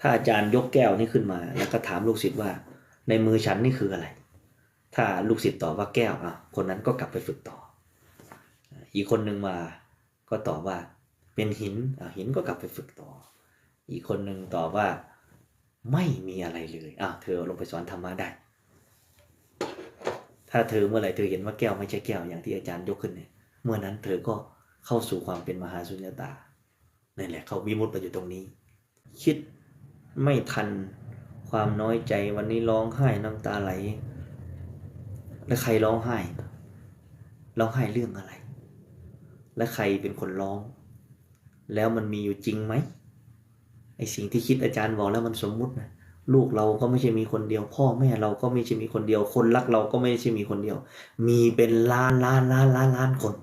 ถ้าอาจารย์ยกแก้วนี้ขึ้นมา แล้วก็ถามลูกศิษย์ว่า ในมือฉันนี่คืออะไร ถ้าลูกศิษย์ตอบว่าแก้วอะคนนั้นก็กลับไปฝึกต่อ อีกคนหนึ่งมาก็ตอบว่าเป็นหินอะหินก็กลับไปฝึกต่อ อีกคนหนึ่งตอบว่าไม่มีอะไรเลยอะเธอลงไปสอนธรรมะได้ ถ้าเธอเมื่อไหร่เธอเห็นว่าแก้วไม่ใช่แก้วอย่างที่อาจารย์ยกขึ้นเนี่ย เมื่อนั้นเธอก็เข้าสู่ความเป็นมหาสุญญตานั่นแหละเขาวิมุตต์ไปอยู่ตรงนี้ คิด ไม่ทัน ความน้อยใจวันนี้ร้องไห้น้ำตาไหล แล้วใครร้องไห้ ร้องไห้เรื่องอะไร และใครเป็นคนร้อง แล้วมันมีอยู่จริงไหมไอสิ่งที่คิดอาจารย์บอกแล้วมันสมมุตินะลูกเราก็ไม่ใช่มีคนเดียว พ่อแม่เราก็ไม่ใช่มีคนเดียว คนรักเราก็ไม่ใช่มีคนเดียว มีเป็นล้านล้านล้านล้านล้านคน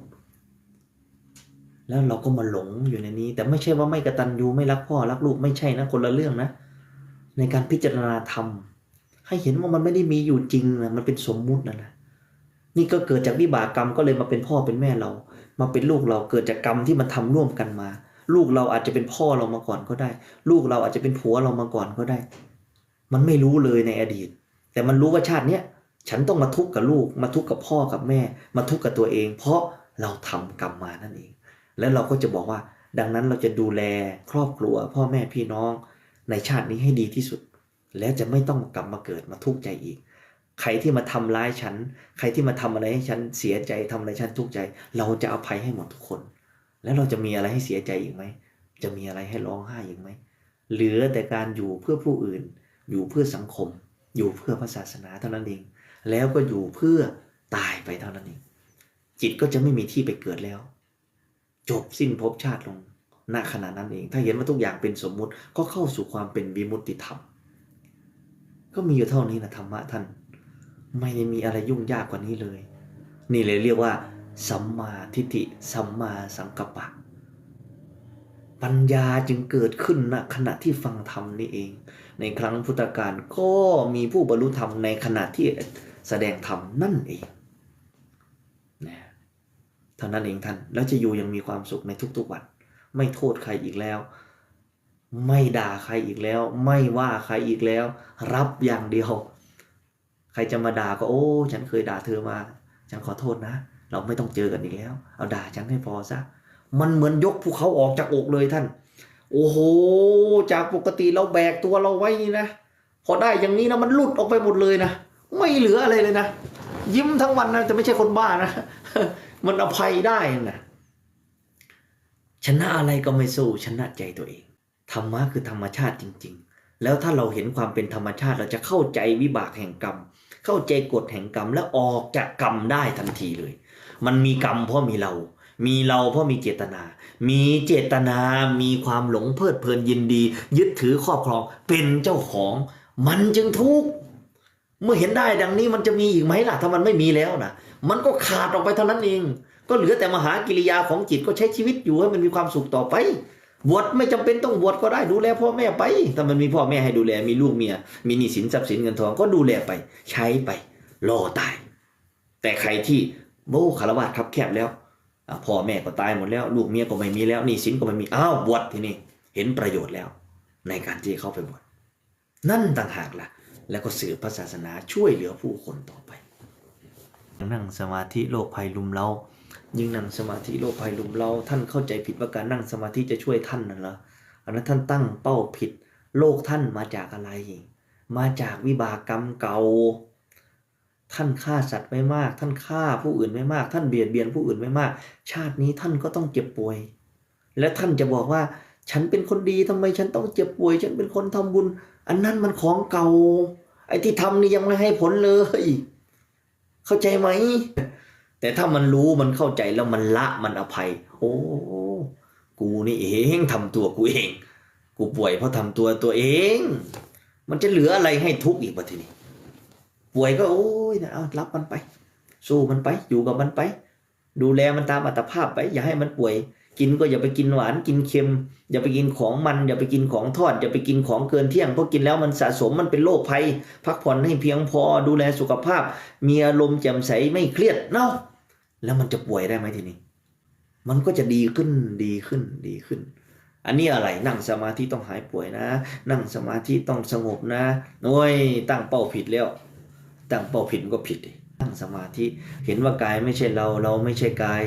แล้วเราก็มาหลงอยู่ในนี้ แต่ไม่ใช่ว่าไม่กระตันยูไม่รักพ่อรักลูกไม่ใช่นะคนละเรื่องนะ ในการพิจารณาธรรม ให้เห็นว่ามันไม่ได้มีอยู่จริงนะมันเป็นสมมุตินะนะนี่ก็เกิดจากวิบากกรรมก็เลยมาเป็นพ่อเป็นแม่เรา มาเป็นลูกเราเกิดจากกรรมที่มันทำร่วมกันมา ลูกเราอาจจะเป็นพ่อเรามาก่อนก็ได้ ลูกเราอาจจะเป็นผัวเรามาก่อนก็ได้ มันไม่รู้เลยในอดีต แต่มันรู้ว่าชาติเนี้ยฉันต้องมาทุกข์กับลูก มาทุกข์กับพ่อกับแม่ มาทุกข์กับตัวเอง เพราะเราทำกรรมมานั่นเอง แล้วเราก็จะบอกว่า ดังนั้นเราจะดูแลครอบครัว พ่อแม่พี่น้อง ในชาตินี้ให้ดีที่สุด แล้วจะไม่ต้องกลับมาเกิดมาทุกข์ใจอีก ใครที่มาทำร้ายฉัน ใครที่มาทำอะไรให้ฉันเสียใจทำอะไรฉันทุกข์ใจ เราจะอภัยให้หมดทุกคน แล้วเราจะมีอะไรให้เสียใจอีกไหมจะมีอะไรให้ร้องไห้อีกไหมเหลือแต่การอยู่เพื่อผู้อื่น อยู่เพื่อสังคม อยู่เพื่อพระศาสนาเท่านั้นเอง แล้วก็อยู่เพื่อตายไปเท่านั้นเองจิตก็จะไม่มีที่ไปเกิดแล้ว จบสิ้นภพชาติลง ณขณะนั้นเอง ถ้าเห็นว่าทุกอย่างเป็นสมมุติก็เข้าสู่ความเป็นวิมุตติธรรม ก็มีอยู่เท่านี้นะธรรมะท่าน ไม่มีอะไรยุ่งยากกว่านี้เลย นี่เลยเรียกว่า สัมมาทิฏฐิสัมมาสังกัปปะ ปัญญาจึงเกิดขึ้นณขณะที่ฟังธรรมนี่เอง ในครั้งพุทธกาลก็มีผู้บรรลุธรรมในขณะที่แสดงธรรมนั่นเองนะเท่านั้นเองท่าน แล้วจะอยู่ยังมีความสุขในทุกๆวัน ไม่โทษใครอีกแล้ว ไม่ด่าใครอีกแล้ว ไม่ว่าใครอีกแล้ว รับอย่างเดียว ใครจะมาด่าก็โอ้ ฉันเคยด่าเธอมา ฉันขอโทษนะ เราไม่ต้องเจอกันอีกแล้ว เอาด่าฉันให้พอซะมันเหมือนยกภูเขาออกจากอกเลยท่าน โอ้โห จากปกติเราแบกตัวเราไว้นี่นะพอได้อย่างนี้นะมันหลุดออกไปหมดเลยนะไม่เหลืออะไรเลยนะยิ้มทั้งวันนะแต่ไม่ใช่คนบ้านะ มันอภัยได้นะ ชนะอะไรก็ไม่สู้ชนะใจตัวเอง ธรรมะคือธรรมชาติจริง ๆ แล้วถ้าเราเห็นความเป็นธรรมชาติเราจะเข้าใจวิบากแห่งกรรม เข้าใจกฎแห่งกรรมและออกจากกรรมได้ทันทีเลย มันมีกรรมเพราะมีเรา มีเราเพราะมีเจตนา มีเจตนา มีความหลงเพลิดเพลินยินดี ยึดถือครอบครองเป็นเจ้าของ มันจึงทุกข์เมื่อเห็นได้ดังนี้มันจะมีอีกไหมล่ะถ้ามันไม่มีแล้วนะมันก็ขาดออกไปเท่านั้นเอง ก็เหลือแต่มหากิริยาของจิตก็ใช้ชีวิตอยู่ให้มันมีความสุขต่อไปบวชไม่จำเป็นต้องบวชก็ได้ดูแลพ่อแม่ไปถ้ามันมีพ่อแม่ให้ดูแลมีลูกเมีย มีหนี้สินทรัพย์สินเงินทองก็ดูแลไป ใช้ไปรอตาย แต่ใครที่โบ้คารวะครับแคบแล้วพ่อแม่ก็ตายหมดแล้ว ลูกเมียก็ไม่มีแล้วหนี้สินก็ไม่มีอ้าวบวชทีนี้เห็นประโยชน์แล้ว ในการที่เข้าไปบวชนั่นต่างหากล่ะ แล้วก็สืบพระศาสนาช่วยเหลือผู้คนต่อไปนั่งสมาธิโรคภัยลุมเรา ยิ่งนั่งสมาธิโรคภัยลุมเราท่านเข้าใจผิดว่าการนั่งสมาธิจะช่วยท่านนั่นเหรออันนั้นท่านตั้งเป้าผิด โลกท่านมาจากอะไร มาจากวิบากกรรมเก่า ท่านฆ่าสัตว์ไม่มาก ท่านฆ่าผู้อื่นไม่มาก ท่านเบียดเบียนผู้อื่นไม่มาก ชาตินี้ท่านก็ต้องเจ็บป่วย และท่านจะบอกว่า ฉันเป็นคนดีทำไมฉันต้องเจ็บป่วย ฉันเป็นคนทำบุญ อันนั้นมันของเก่า ไอ้ที่ทำนี่ยังไม่ให้ผลเลย เข้าใจไหม แต่ถ้ามันรู้มันเข้าใจแล้วมันละมันอภัย โอ้กูนี่เองทำตัวกูเอง กูป่วยเพราะทำตัวตัวเอง มันจะเหลืออะไรให้ทุกข์อีกบัดทีนี้ป่วยก็โอ้ยนะเอารับมันไป สู้มันไป อยู่กับมันไป ดูแลมันตามอัตภาพไป อย่าให้มันป่วย กินก็อย่าไปกินหวานกินเค็ม อย่าไปกินของมัน อย่าไปกินของทอด อย่าไปกินของเกินเที่ยงเพราะกินแล้วมันสะสมมันเป็นโรคภัย พักผ่อนให้เพียงพอดูแลสุขภาพ มีอารมณ์แจ่มใสไม่เครียดเนาะ แล้วมันจะป่วยได้ไหมทีนี้ มันก็จะดีขึ้นดีขึ้นดีขึ้น อันนี้อะไรนั่งสมาธิต้องหายป่วยนะ นั่งสมาธิต้องสงบนะโอ้ยตั้งเป้าผิดแล้ว ตั้งเป้าผิดก็ผิดดิตั้งสมาธิเห็นว่ากายไม่ใช่เราเราไม่ใช่กาย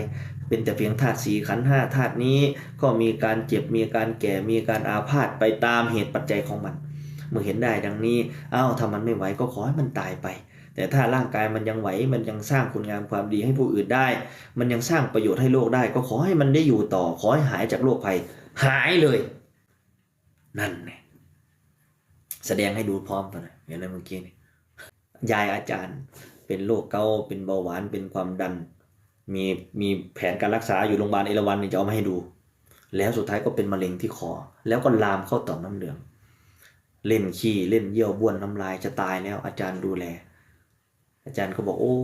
เป็นแต่เพียงธาตุสี่ขันห้าธาตุนี้ ก็มีการเจ็บมีการแก่มีการอาพาธไปตามเหตุปัจจัยของมัน เมื่อเห็นได้ดังนี้อ้าวถ้ามันไม่ไหวก็ขอให้มันตายไป แต่ถ้าร่างกายมันยังไหวมันยังสร้างคุณงามความดีให้ผู้อื่นได้ มันยังสร้างประโยชน์ให้โลกได้ ก็ขอให้มันได้อยู่ต่อ ขอให้หายจากโรคภัย หายเลย นั่นไงแสดงให้ดูพร้อมกันนะเห็นไหมเมื่อกี้นี่ยายอาจารย์เป็นโรคเกาต์เป็นเบาหวานเป็นความดัน มีมีแผนการรักษาอยู่โรงพยาบาลเอราวัณจะเอามาให้ดู แล้วสุดท้ายก็เป็นมะเร็งที่คอ แล้วก็ลามเข้าต่อมน้ำเหลือง เล่นขี้เล่นเยี่ยวบ้วนน้ำลายจะตายแล้วอาจารย์ดูแล อาจารย์ก็บอกโอ้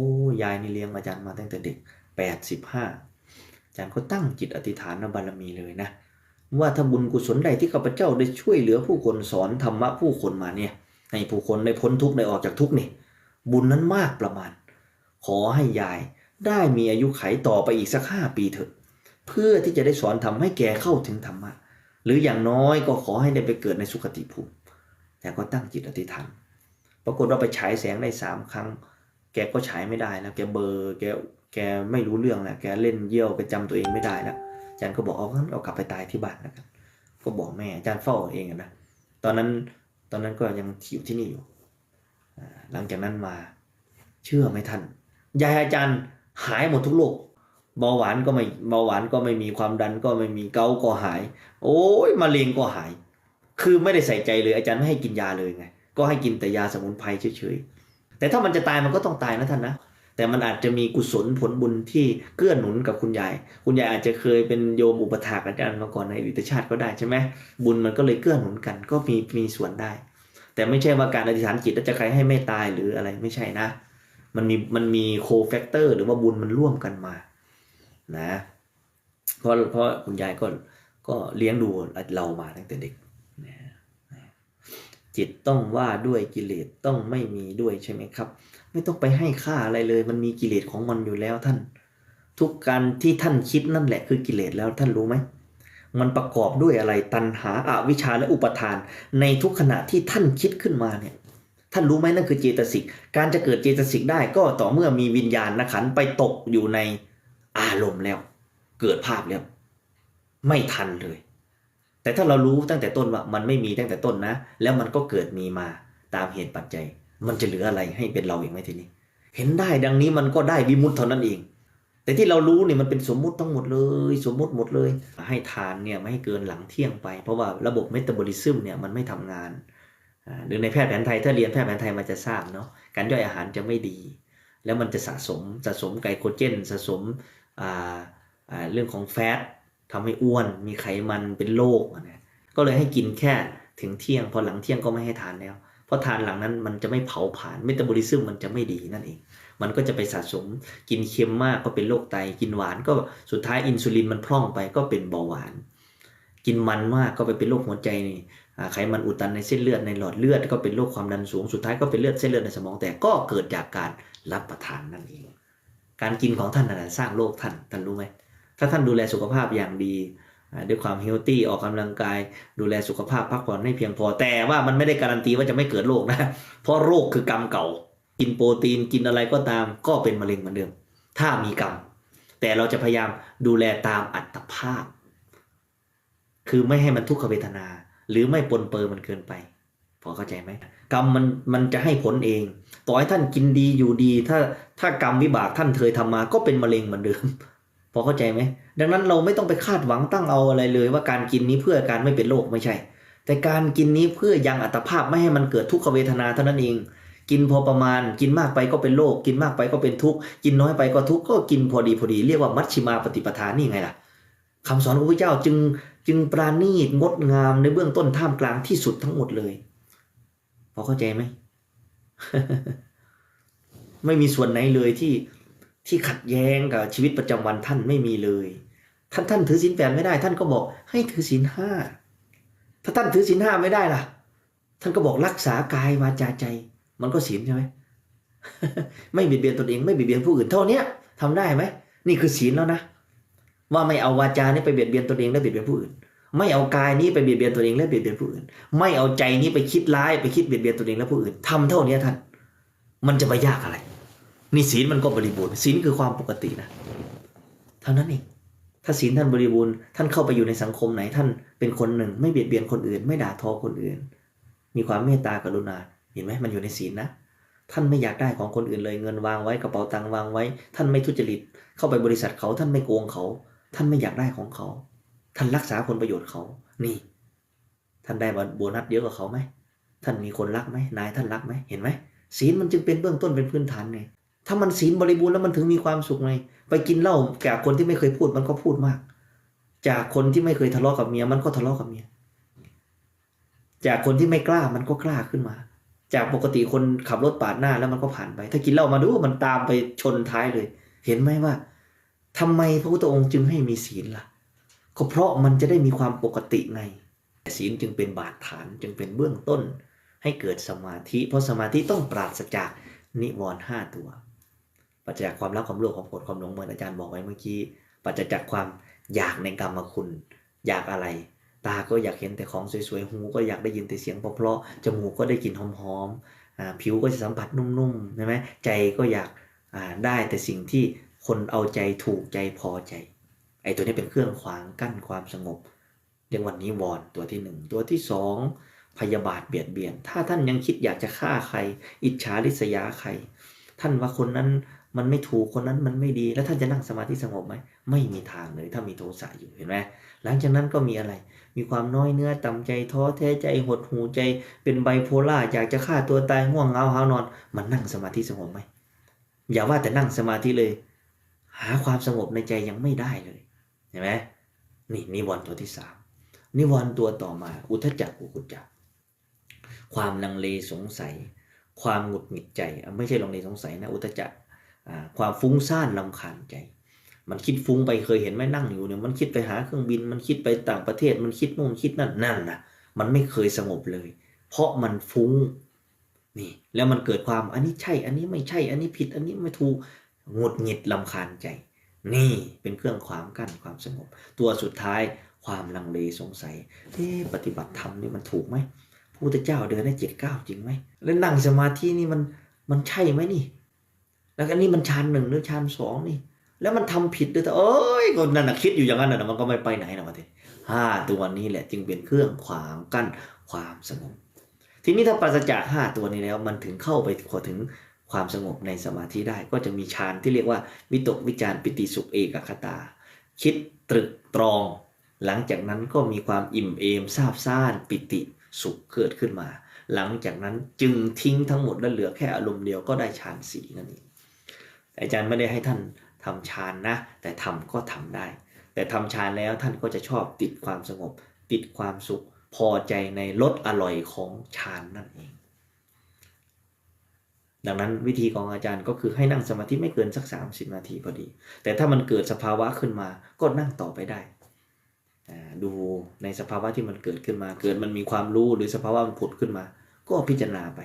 ยายนี่เลี้ยงอาจารย์มาตั้งแต่เด็กแปดสิบห้าอาจารย์ก็ตั้งจิตอธิษฐานบารมีเลยนะ ว่าถ้าบุญกุศลใดที่ข้าพเจ้าได้ช่วยเหลือผู้คนสอนธรรมะผู้คนมาเนี่ยให้ผู้คนได้พ้นทุกข์ได้ออกจากทุกข์นี่บุญนั้นมากประมาณ ขอให้ยายได้มีอายุไขต่อไปอีกสักห้าปีเถอะ เพื่อที่จะได้สอนทำให้แกเข้าถึงธรรมะ หรืออย่างน้อยก็ขอให้ได้ไปเกิดในสุคติภูมิแต่ก็ตั้งจิตอธิษฐาน ปรากฏว่าไปฉายแสงได้สามครั้ง แกก็ฉายไม่ได้แล้วแกเบอร์แกแกไม่รู้เรื่องแล้วแกเล่นเยี่ยวแกจำตัวเองไม่ได้แล้วอาจารย์ก็บอกเอางั้นเอากลับไปตายที่บ้านแล้วกันก็บอกแม่อาจารย์เฝ้าเองนะตอนนั้นตอนนั้นก็ยังอยู่ที่นี่อยู่หลังจากนั้นมาเชื่อไหมท่านยายอาจารย์หายหมดทุกโรคเบาหวานก็ไม่เบาหวานก็ไม่มีความดันก็ไม่มีเกาต์ก็หาย โอ้ยมะเร็งก็หาย คือไม่ได้ใส่ใจเลยอาจารย์ไม่ให้กินยาเลยไงก็ให้กินแต่ยาสมุนไพรเฉยๆ แต่ถ้ามันจะตายมันก็ต้องตายนะท่านนะแต่มันอาจจะมีกุศลผลบุญที่เกื้อหนุนกับคุณยาย คุณยายอาจจะเคยเป็นโยมอุปถากอาจารย์มาก่อนในอดีตชาติก็ได้ใช่ไหมบุญมันก็เลยเกื้อหนุนกันก็มีมีส่วนได้ แต่ไม่ใช่ว่าการอธิษฐานจิตแล้วจะใครให้ไม่ตายหรืออะไรไม่ใช่นะ มันมีมันมีโคแฟกเตอร์หรือว่าบุญมันร่วมกันมานะเพราะเพราะคุณยายก็ก็เลี้ยงดูเรามาตั้งแต่เด็ก จิตต้องว่าด้วยกิเลสต้องไม่มีด้วยใช่ไหมครับ ไม่ต้องไปให้ค่าอะไรเลย มันมีกิเลสของมันอยู่แล้วท่าน ทุกการที่ท่านคิดนั่นแหละคือกิเลสแล้วท่านรู้ไหมมันประกอบด้วยอะไรตัณหาอาวิชชาและอุปทาน ในทุกขณะที่ท่านคิดขึ้นมาเนี่ยท่านรู้ไหมนั่นคือเจตสิก การจะเกิดเจตสิกได้ก็ต่อเมื่อมีวิญญาณนะขันไปตกอยู่ในอารมณ์แล้ว เกิดภาพแล้ว ไม่ทันเลย แต่ถ้าเรารู้ตั้งแต่ต้นว่ามันไม่มีตั้งแต่ต้นนะ แล้วมันก็เกิดมีมาตามเหตุปัจจัย มันจะเหลืออะไรให้เป็นเราเอีกไหมทีนี้ เห็นได้ดังนี้มันก็ได้วิมุตเท่านั้นเอง แต่ที่เรารู้เนี่ยมันเป็นสมมุติทั้งหมดเลย สมมุติหมดเลย ให้ทานเนี่ยไม่ให้เกินหลังเที่ยงไป เพราะว่าระบบเมตาบอลิซึมเนี่ยมันไม่ทำงานหรือในแพทย์แผนไทยถ้าเรียนแพทย์แผนไทยมันจะทราบเนาะการย่อยอาหารจะไม่ดี แล้วมันจะสะสมสะสมไกลโคเจนสะสมเรื่องของแฟต ทำให้อ้วนมีไขมันเป็นโรคนะก็เลยให้กินแค่ถึงเที่ยง พอหลังเที่ยงก็ไม่ให้ทานแล้ว เพราะทานหลังนั้นมันจะไม่เผาผลาญเมตาบอลิซึมมันจะไม่ดีนั่นเอง มันก็จะไปสะสมกินเค็มมากก็เป็นโรคไตกินหวานก็สุดท้ายอินซูลินมันพร่องไปก็เป็นเบาหวาน กินมันมากก็ไปเป็นโรคหัวใจนี่ไขมันอุดตันในเส้นเลือดในหลอดเลือดก็เป็นโรคความดันสูงสุดท้ายก็เป็นเลือดเส้นเลือดในสมองแต่ก็เกิดจากการรับประทานนั่นเอง การกินของท่านนั่นสร้างโรคท่านท่านรู้ไหม ถ้าท่านดูแลสุขภาพอย่างดีด้วยความเฮลตี้ออกกำลังกาย ดูแลสุขภาพพักผ่อนให้เพียงพอแต่ว่ามันไม่ได้การันตีว่าจะไม่เกิดโรคนะ เพราะโรคคือกรรมเก่า กินโปรตีนกินอะไรก็ตาม ก็เป็นมะเร็งเหมือนเดิม ถ้ามีกรรม แต่เราจะพยายามดูแลตามอัตภาพ คือไม่ให้มันทุกขเวทนา หรือไม่ปนเปื้อนมันเกินไปพอเข้าใจไหมกรรมมันมันจะให้ผลเอง ต่อให้ท่านกินดีอยู่ดี ถ้าถ้ากรรมวิบากท่านเคยทำมา ก็เป็นมะเร็งเหมือนเดิม พอเข้าใจไหมดังนั้นเราไม่ต้องไปคาดหวังตั้งเอาอะไรเลย ว่าการกินนี้เพื่อการไม่เป็นโรคไม่ใช่ แต่การกินนี้เพื่อยังอัตภาพไม่ให้มันเกิดทุกขเวทนาเท่านั้นเอง กินพอประมาณ กินมากไปก็เป็นโรคกินมากไปก็เป็นทุกข์กินน้อยไปก็ทุกข์ก็กินพอดีพอดีเรียกว่ามัชชิมาปฏิปทานี่ไงล่ะคำสอนของพระเจ้าจึงจึงปราณีตงดงามในเบื้องต้นท่ามกลางที่สุดทั้งหมดเลยพอเข้าใจไหมไม่มีส่วนไหนเลยที่ ที่ขัดแย้งกับชีวิตประจำวันท่านไม่มีเลย ท่านท่านถือศีลแปดไม่ได้ ท่านก็บอกให้ถือศีลห้าถ้าท่านถือศีลห้าไม่ได้ล่ะ ท่านก็บอกรักษากายวาจาใจ มันก็ศีลใช่ไหมไม่เบียดเบียนตนเองไม่เบียดเบียนผู้อื่นเท่านี้ยทำได้ไหมนี่คือศีลแล้วนะว่าไม่เอาวาจานี่ไปเบียดเบียนตนเองและเบียดเบียนผู้อื่น ไม่เอากายนี้ไปเบียดเบียนตัวเองและเบียดเบียนผู้อื่น ไม่เอาใจนี้ไปคิดร้ายไปคิดเบียดเบียนตัวเองและผู้อื่นทำเท่านี้ท่าน มันจะไปยากอะไร นี่ศีลมันก็บริบูรณ์ศีลคือความปกตินะเท่านั้นเองถ้าศีลท่านบริบูรณ์ท่านเข้าไปอยู่ในสังคมไหนท่านเป็นคนหนึ่ง ไม่เบียดเบียนคนอื่น ไม่ด่าทอคนอื่น มีความเมตตากรุณาเห็นไหมมันอยู่ในศีลนะท่านไม่อยากได้ของคนอื่นเลยเงินวางไว้กระเป๋าตังค์วางไว้ ท่านไม่ทุจริต เข้าไปบริษัทเขาท่านไม่โกงเขา ท่านไม่อยากได้ของเขา ท่านรักษาผลประโยชน์เขา นี่ ท่านได้โบนัสเยอะกว่าเขาไหมท่านมีคนรักไหมนายท่านรักไหมเห็นไหมศีลมันจึงเป็นเบื้องต้นเป็นพื้นฐานไง ถ้ามันศีลบริบูรณ์แล้วมันถึงมีความสุขไงไปกินเหล้าแก่คนที่ไม่เคยพูดมันก็พูดมาก จากคนที่ไม่เคยทะเลาะกับเมียมันก็ทะเลาะกับเมียจากคนที่ไม่กล้ามันก็กล้าขึ้นมา จากปกติคนขับรถปาดหน้าแล้วมันก็ผ่านไป ถ้ากินเหล้ามาดูมันตามไปชนท้ายเลย เห็นไหมว่าทำไมพระพุทธองค์จึงให้มีศีลล่ะ ก็เพราะมันจะได้มีความปกติไงศีลจึงเป็นบาดฐานจึงเป็นเบื้องต้น ให้เกิดสมาธิ เพราะสมาธิต้องปราศจากนิวรณ์ห้าตัว ปราศจากความรักความโลภความโกรธความหลงเหมือนอาจารย์บอกไว้เมื่อกี้ปราศจากความอยากในกรรมคุณ อยากอะไร ตาก็อยากเห็นแต่ของสวยๆ หูก็อยากได้ยินแต่เสียงเพราะๆจมูกก็ได้กลิ่นหอมๆผิวก็จะสัมผัสนุ่มๆใช่ไหมใจก็อยากได้แต่สิ่งที่คนเอาใจถูกใจพอใจ ไอ้ตัวนี้เป็นเครื่องขวางกั้นความสงบเรียกว่านิวรณ์ตัวที่หนึ่งตัวที่สองพยาบาทเบียดเบียน ถ้าท่านยังคิดอยากจะฆ่าใคร อิจฉาริษยาใคร ท่านว่าคนนั้น มันไม่ถูกคนนั้นมันไม่ดีแล้วท่านจะนั่งสมาธิสงบไหมไม่มีทางเลยถ้ามีโทสะอยู่เห็นไหมหลังจากนั้นก็มีอะไร มีความน้อยเนื้อต่ำใจท้อแท้ใจหดหูใจ เป็นไบโพล่าอยากจะฆ่าตัวตายง่วงเงาหานอน มันนั่งสมาธิสงบไหมอย่าว่าแต่นั่งสมาธิเลย หาความสงบในใจยังไม่ได้เลยเห็นไหมนี่นิวรณ์ตัวที่สามนิวรณ์ตัวต่อมา อุทจักกุกุจักความลังเลสงสัย ความหงุดหงิดใจ ไม่ใช่ลังเลสงสัยนะอุทจัก ความฟุ้งซ่านลำคาญใจ มันคิดฟุ้งไปเคยเห็นไหมนั่งอยู่เนี่ยมันคิดไปหาเครื่องบิน มันคิดไปต่างประเทศ มันคิดนู่นคิดนั่นนั่นนะมันไม่เคยสงบเลย เพราะมันฟุ้งนี่ แล้วมันเกิดความอันนี้ใช่ อันนี้ไม่ใช่ อันนี้ผิด อันนี้ไม่ถูกหงุดหงิดลำคาญใจ นี่เป็นเครื่องขวางกั้นความสงบ ตัวสุดท้ายความลังเลสงสัยเอ๊ปฏิบัติธรรมนี่มันถูกไหมพระพุทธเจ้าเดินได้เจ็ดเก้าจริงไหมแล้วนั่งสมาธินี่มันมันใช่ไหมนี่ แล้วอันนี้มันฌานหนึ่งหรือฌานสองนี่ แล้วมันทำผิดด้วยแต่เอ้ยก็นั่นนะคิดอยู่อย่างนั้นนะมันก็ไม่ไปไหนนะวะทีห้าตัวนี้แหละจึงเป็นเครื่องขวางกั้นความสงบ ทีนี้ถ้าปราศจากห้าตัวนี้แล้วมันถึงเข้าไปขอถึงความสงบในสมาธิได้ ก็จะมีฌานที่เรียกว่าวิตกวิจารปิติสุขเอกคตา คิดตรึกตรอง หลังจากนั้นก็มีความอิ่มเอมซาบซ่านปิติสุขเกิดขึ้นมา หลังจากนั้นจึงทิ้งทั้งหมดและเหลือแค่อารมณ์เดียวก็ได้ฌานสีนั่นเอง อาจารย์ไม่ได้ให้ท่านทำฌานนะ แต่ทำก็ทำได้ แต่ทำฌานแล้วท่านก็จะชอบติดความสงบ ติดความสุข พอใจในรสอร่อยของฌานนั่นเอง ดังนั้นวิธีของอาจารย์ก็คือให้นั่งสมาธิไม่เกินสัก 30 นาทีพอดี แต่ถ้ามันเกิดสภาวะขึ้นมาก็นั่งต่อไปได้ดูในสภาวะที่มันเกิดขึ้นมา เกิดมันมีความรู้หรือสภาวะมันผุดขึ้นมา ก็พิจารณาไป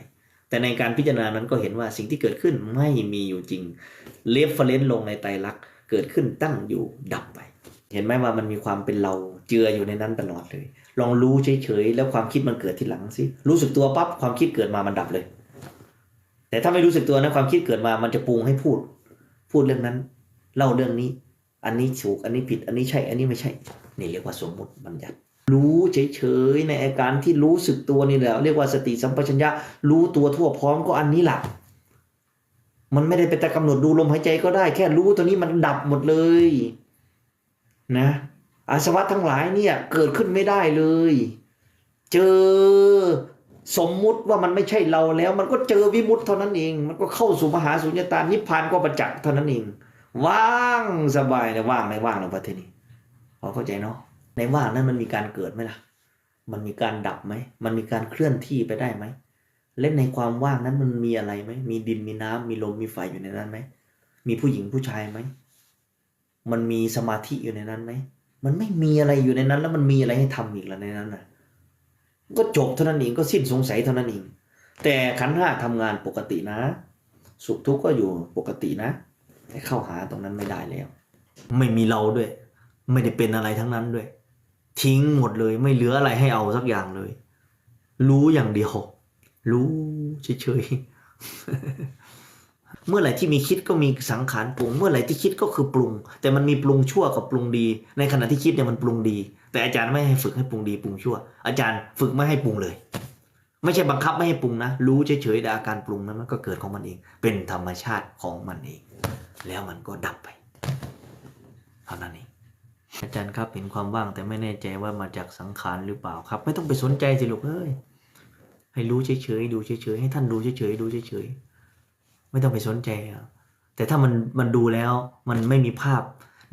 แต่ในการพิจารณานั้นก็เห็นว่าสิ่งที่เกิดขึ้นไม่มีอยู่จริงเลฟเฟรนลงในไตรลักษณ์เกิดขึ้นตั้งอยู่ดับไป เห็นไหมว่ามันมีความเป็นเราเจืออยู่ในนั้นตลอดเลย ลองรู้เฉยๆแล้วความคิดมันเกิดที่หลังสิรู้สึกตัวปั๊บความคิดเกิดมามันดับเลย แต่ถ้าไม่รู้สึกตัวนะความคิดเกิดมามันจะปรุงให้พูด พูดเรื่องนั้น เล่าเรื่องนี้ อันนี้ถูกอันนี้ผิด อันนี้ใช่ อันนี้ไม่ใช่ นี่เรียกว่าสมมติบัญญัติ รู้เฉยๆในอาการที่รู้สึกตัวนี่แหละเรียกว่าสติสัมปชัญญะรู้ตัวทั่วพร้อมก็อันนี้แหละมันไม่ได้ไปแต่กำหนดดูลมหายใจก็ได้ แค่รู้ตัวนี้มันดับหมดเลย นะ อาสวะทั้งหลายเนี่ยเกิดขึ้นไม่ได้เลย เจอสมมุติว่ามันไม่ใช่เราแล้ว มันก็เจอวิมุตเท่านั้นเอง มันก็เข้าสู่มหาสุญญตานิพพานก็ประจักษ์เท่านั้นเอง ว่างสบายเลยว่างในว่างในประเทศนี้พอเข้าใจเนาะ ในว่างนั้นมันมีการเกิดไหมล่ะ มันมีการดับไหม มันมีการเคลื่อนที่ไปได้ไหม เล่นในความว่างนั้นมันมีอะไรไหม มีดินมีน้ำมีลมมีไฟอยู่ในนั้นไหม มีผู้หญิงผู้ชายไหม มันมีสมาธิอยู่ในนั้นไหม มันไม่มีอะไรอยู่ในนั้น แล้วมันมีอะไรให้ทำอีกล่ะในนั้นน่ะ ก็จบเท่านั้นเองก็สิ้นสงสัยเท่านั้นเอง แต่ขันห้าทำงานปกตินะ สุขทุกข์ก็อยู่ปกตินะแต่เข้าหาตรงนั้นไม่ได้แล้ว ไม่มีเราด้วย ไม่ได้เป็นอะไรทั้งนั้นด้วย ทิ้งหมดเลย ไม่เหลืออะไรให้เอาสักอย่างเลย รู้อย่างเดียว รู้เฉยๆเมื่อไหร่ที่มีคิดก็มีสังขารปรุง เมื่อไหร่ที่คิดก็คือปรุง แต่มันมีปรุงชั่วกับปรุงดี ในขณะที่คิดเนี่ยมันปรุงดี แต่อาจารย์ไม่ให้ฝึกให้ปรุงดีปรุงชั่ว อาจารย์ฝึกไม่ให้ปรุงเลย ไม่ใช่บังคับไม่ให้ปรุงนะ รู้เฉยๆแต่อาการปรุงนั้นมันก็เกิดของมันเอง เป็นธรรมชาติของมันเอง แล้วมันก็ดับไปเท่านั้นเอง อาจารย์ครับเห็นความว่างแต่ไม่แน่ใจว่ามาจากสังขารหรือเปล่าครับ ไม่ต้องไปสนใจสิลูกเอ้ยให้รู้เฉยๆดูเฉยๆให้ท่านดูเฉยๆดูเฉยๆไม่ต้องไปสนใจอะแต่ถ้ามันมันดูแล้วมันไม่มีภาพ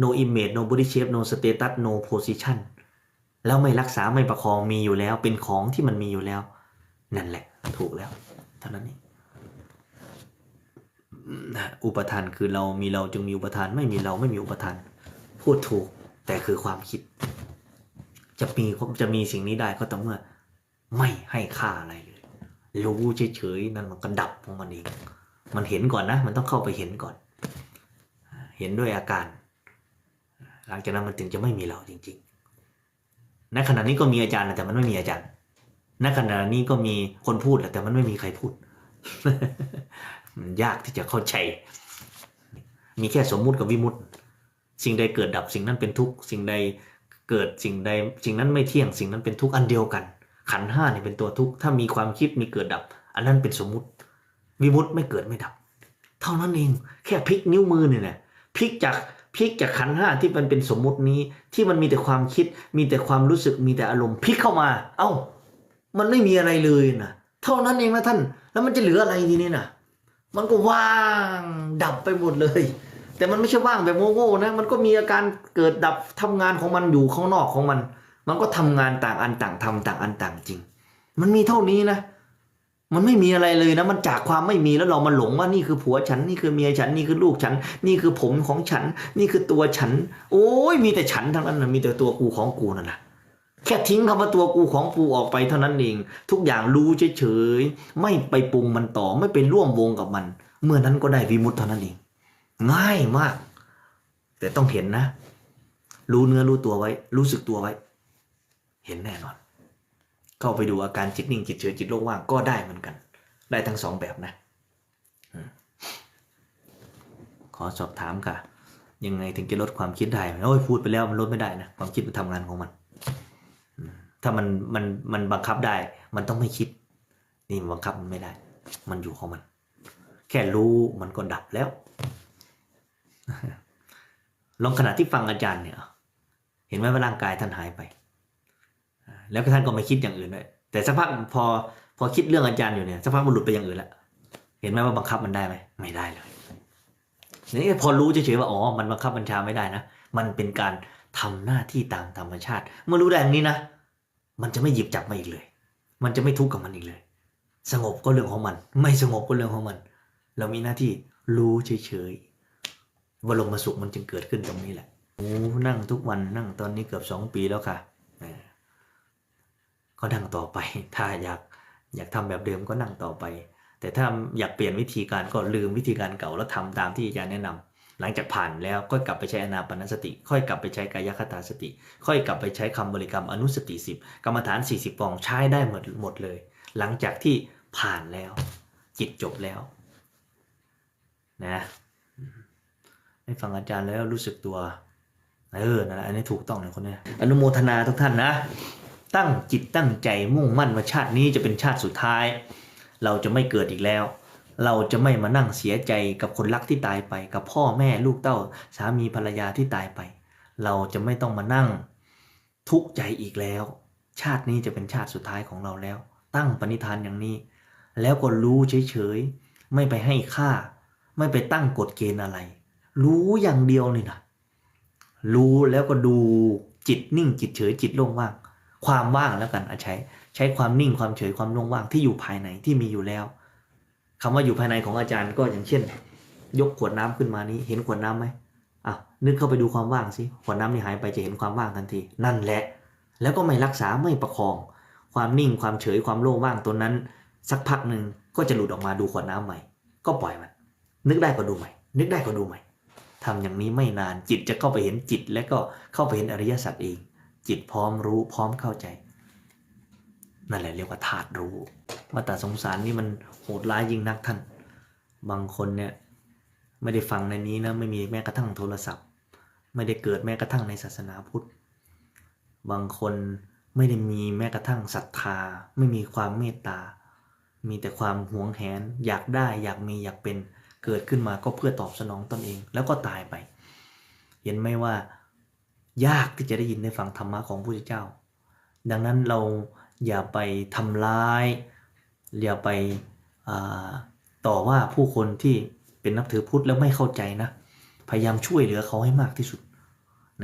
no image no body shape no status no position แล้วไม่รักษาไม่ประคองมีอยู่แล้ว เป็นของที่มันมีอยู่แล้ว นั่นแหละ ถูกแล้วเท่านั้นเองอุปทานคือเรามีเราจึงมีอุปทาน ไม่มีเราไม่มีอุปทาน พูดถูก แต่คือความคิด จะมีจะมีสิ่งนี้ได้ก็ต่อเมื่อ ไม่ให้ค่าอะไรเลยรู้เฉยๆนั่นมันก็ดับของมันเองมันเห็นก่อนนะ มันต้องเข้าไปเห็นก่อน เห็นด้วยอาการ หลังจากนั้นมันถึงจะไม่มีเราจริงๆณขณะนี้ก็มีอาจารย์แต่มันไม่มีอาจารย์ณขณะนี้ก็มีคนพูดแต่มันไม่มีใครพูดมันยากที่จะเข้าใจ มีแค่สมมุติกับวิมุตติ สิ่งใดเกิดดับสิ่งนั้นเป็นทุกข์สิ่งใดเกิดสิ่งใดสิ่งนั้นไม่เที่ยงสิ่งนั้นเป็นทุกข์อันเดียวกัน ขันห้าเนี่ยเป็นตัวทุกข์ถ้ามีความคิดมีเกิดดับ อันนั้นเป็นสมมุติ วิมุติไม่เกิดไม่ดับ เท่านั้นเองแค่พลิกนิ้วมือเนี่ยแหละพลิกจากพลิกจากขันห้าที่มันเป็นสมมุตินี้ที่มันมีแต่ความคิด มีแต่ความรู้สึกมีแต่อารมณ์พลิกเข้ามา เอ้า มันไม่มีอะไรเลยนะเท่านั้นเองนะท่าน แล้วมันจะเหลืออะไรทีนี้นะมันก็ว่างดับไปหมดเลย แต่มันไม่ใช่ว่างแบบโง่ๆนะ มันก็มีอาการเกิดดับทำงานของมันอยู่ข้างนอกของมัน มันก็ทำงานต่างอันต่างทำต่างอันต่างจริง มันมีเท่านี้นะ มันไม่มีอะไรเลยนะ มันจากความไม่มีแล้วเรามาหลงว่านี่คือผัวฉัน นี่คือเมียฉัน นี่คือลูกฉัน นี่คือผมของฉัน นี่คือตัวฉัน โอ้ยมีแต่ฉันทั้งนั้นนะมีแต่ตัวกูของกูนั่นนะแค่ทิ้งคำว่าตัวกูของกูออกไปเท่านั้นเอง ทุกอย่างรู้เฉยๆไม่ไปปรุงมันต่อไม่ไปร่วมวงกับมัน เมื่อนั้นก็ได้วิมุตเท่านั้นเอง ง่ายมาก แต่ต้องเห็นนะ รู้เนื้อรู้ตัวไว้ รู้สึกตัวไว้ เห็นแน่นอน เข้าไปดูอาการจิตนิ่งจิตเฉยจิตโล่งว่างก็ได้เหมือนกัน ได้ทั้งสองแบบนะ ขอสอบถามค่ะ ยังไงถึงจะลดความคิดได้โอ้ยพูดไปแล้วมันลดไม่ได้นะ ความคิดมันทำงานของมัน ถ้ามันมันมันบังคับได้ มันต้องไม่คิด นี่มันบังคับมันไม่ได้ มันอยู่ของมัน แค่รู้มันก็ดับแล้ว ลองขณะที่ฟังอาจารย์เนี่ย เห็นไหมว่าร่างกายท่านหายไป แล้วก็ท่านก็ไม่คิดอย่างอื่นด้วยแต่สักพักพอพอคิดเรื่องอาจารย์อยู่เนี่ยสักพักมันหลุดไปอย่างอื่นแล้วเห็นไหมว่าบังคับมันได้ไหมไม่ได้เลยนี่พอรู้เฉยๆว่าอ๋อมันบังคับบัญชาไม่ได้นะมันเป็นการทำหน้าที่ตามธรรมชาติ เมื่อรู้ได้อย่างนี้นะมันจะไม่หยิบจับมาอีกเลย มันจะไม่ทุกข์กับมันอีกเลย สงบก็เรื่องของมัน ไม่สงบก็เรื่องของมัน เรามีหน้าที่รู้เฉยๆ บรมสุขมันจึงเกิดขึ้นตรงนี้แหละโอ้นั่งทุกวันนั่งตอนนี้เกือบสองปีแล้วค่ะก็นั่งต่อไป ถ้าอยากอยากทำแบบเดิมก็นั่งต่อไป แต่ถ้าอยากเปลี่ยนวิธีการก็ลืมวิธีการเก่าแล้วทำตามที่อาจารย์แนะนำหลังจากผ่านแล้วก็กลับไปใช้อนาปนสติ ค่อยกลับไปใช้กายคตาสติ ค่อยกลับไปใช้คำบริกรรมอนุสติสิบกรรมฐาน 40ปองใช้ได้หมดหมดเลย หลังจากที่ผ่านแล้ว จิตจบแล้ว นะ ได้ฟังอาจารย์แล้วรู้สึกตัวเออนั่นแหละอันนี้ถูกต้องเลยคนเนี้ยอนุโมทนาทุกท่านนะ ตั้งจิตตั้งใจมุ่งมั่นว่าชาตินี้จะเป็นชาติสุดท้าย เราจะไม่เกิดอีกแล้ว เราจะไม่มานั่งเสียใจกับคนรักที่ตายไป กับพ่อแม่ลูกเต้า สามีภรรยาที่ตายไป เราจะไม่ต้องมานั่ง ทุกข์ใจอีกแล้ว ชาตินี้จะเป็นชาติสุดท้ายของเราแล้ว ตั้งปณิธานอย่างนี้ แล้วก็รู้เฉยๆไม่ไปให้ค่า ไม่ไปตั้งกฎเกณฑ์อะไร รู้อย่างเดียวเลยนะรู้แล้วก็ดูจิตนิ่งจิตเฉยจิตโล่งว่าง ความว่างแล้วกันอาใช้ ใช้ความนิ่งความเฉยความโล่งว่างที่อยู่ภายในที่มีอยู่แล้วคำว่าอยู่ภายในของอาจารย์ก็อย่างเช่น ยกขวดน้ำขึ้นมานี้ เห็นขวดน้ำไหมอะนึกเข้าไปดูความว่างสิขวดน้ำนี่หายไปจะเห็นความว่างทันที นั่นแหละ แล้วก็ไม่รักษาไม่ประคอง ความนิ่งความเฉยความโล่งว่างตัวนั้น สักพักหนึ่งก็จะหลุดออกมาดูขวดน้ำใหม่ ก็ปล่อยมัน นึกได้ก็ดูใหม่ นึกได้ก็ดูใหม่ ทำอย่างนี้ไม่นานจิตจะเข้าไปเห็นจิต และก็เข้าไปเห็นอริยสัจเอง จิตพร้อมรู้พร้อมเข้าใจ นั่นแหละเรียกว่าธาตุรู้มาตาสงสารนี่มันโหดร้ายยิ่งนักท่าน บางคนเนี่ยไม่ได้ฟังในนี้นะไม่มีแม้กระทั่งโทรศัพท์ ไม่ได้เกิดแม้กระทั่งในศาสนาพุทธ บางคนไม่ได้มีแม้กระทั่งศรัทธา ไม่มีความเมตตา มีแต่ความหวงแหน อยากได้อยากมีอยากเป็น เกิดขึ้นมาก็เพื่อตอบสนองตนเอง แล้วก็ตายไป เห็นไหมว่ายากที่จะได้ยินได้ฟังธรรมะของพระพุทธเจ้า ดังนั้นเราอย่าไปทำร้าย อย่าไปาต่อว่าผู้คนที่เป็นนับถือพุทธแล้วไม่เข้าใจนะ พยายามช่วยเหลือเขาให้มากที่สุด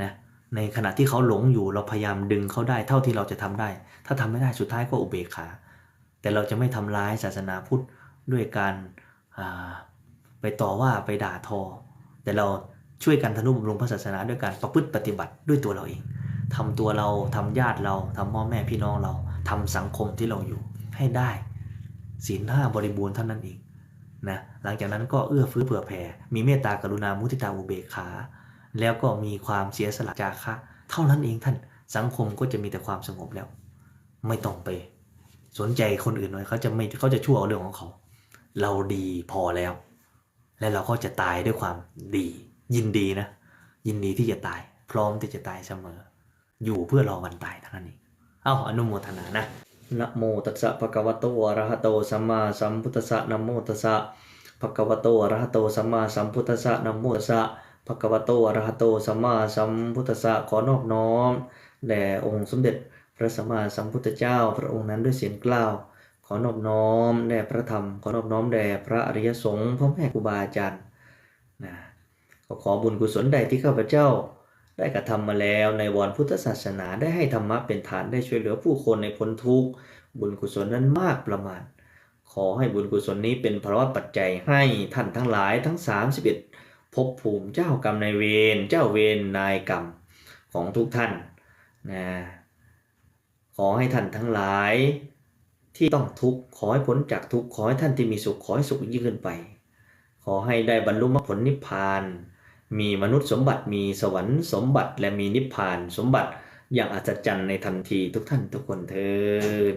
นะในขณะที่เขาหลงอยู่เราพยายามดึงเขาได้เท่าที่เราจะทำได้ ถ้าทำไม่ได้สุดท้ายก็อุเบกขา แต่เราจะไม่ทำร้ายศาสนาพุทธด้วยการา ไปต่อว่าไปด่าทอ แต่เราช่วยกันทนุบำรุงพระศาสนาด้วยการประพฤติปฏิบัติด้วยตัวเราเองทำตัวเราทำญาติเราทำพ่อแม่พี่น้องเราทำสังคมที่เราอยู่ให้ได้ศีลห้าบริบูรณ์เท่านั้นเองนะหลังจากนั้นก็เอื้อเฟื้อเผื่อแผ่มีเมตตากรุณามุทิตาอุเบกขา แล้วก็มีความเสียสละจาคะเท่านั้นเองท่านสังคมก็จะมีแต่ความสงบแล้ว ไม่ต้องไป สนใจคนอื่นหน่อยเขาจะไม่เขาจะชั่วเอาเรื่องของเขา เราดีพอแล้ว และเราก็จะตายด้วยความดี ยินดีนะ ยินดีที่จะตาย พร้อมที่จะตายเสมอ อยู่เพื่อรอวันตายเท่านั้นเองเอาอนุโมทนานะนะโมตัสสะภะคะวะโตอะระหะโตสัมมาสัมพุทธัสสะนะโมตัสสะภะคะวะโตอะระหะโตสัมมาสัมพุทธัสสะนะโมตัสสะภะคะวะโตอะระหะโตสัมมาสัมพุทธัสสะขอนอบน้อมแด่องค์สมเด็จพระสัมมาสัมพุทธเจ้า พระองค์นั้นด้วยเสียงกล้าว อนอบน้อมแด่พระธรรม ขอนอบน้อมแด่พระอริยสงฆ์พ่อแม่ครูบาอาจารย์นะก็ขอบุญกุศลใดที่ข้าพเจ้าได้กระทำมาแล้วในวันพุทธศาสนาได้ให้ธรรมะเป็นฐานได้ช่วยเหลือผู้คนในพ้นทุกข์บุญกุศลนั้นมากประมาณ ขอให้บุญกุศลนี้เป็นภาวะปัจจัยให้ท่านทั้งหลายทั้ง 31ภพภูมิเจ้ากรรมนายเวรเจ้าเวรนายกรรมของทุกท่านนะขอให้ท่านทั้งหลาย ที่ต้องทุกข์ขอให้พ้นจากทุกข์ขอให้ท่านที่มีสุขขอให้สุขยิ่งขึ้นไป ขอให้ได้บรรลุมรรคผลนิพพาน มีมนุษย์สมบัติมีสวรรค์สมบัติและมีนิพพานสมบัติอย่างอัศจรรย์ในทันทีทุกท่านทุกคนเทิน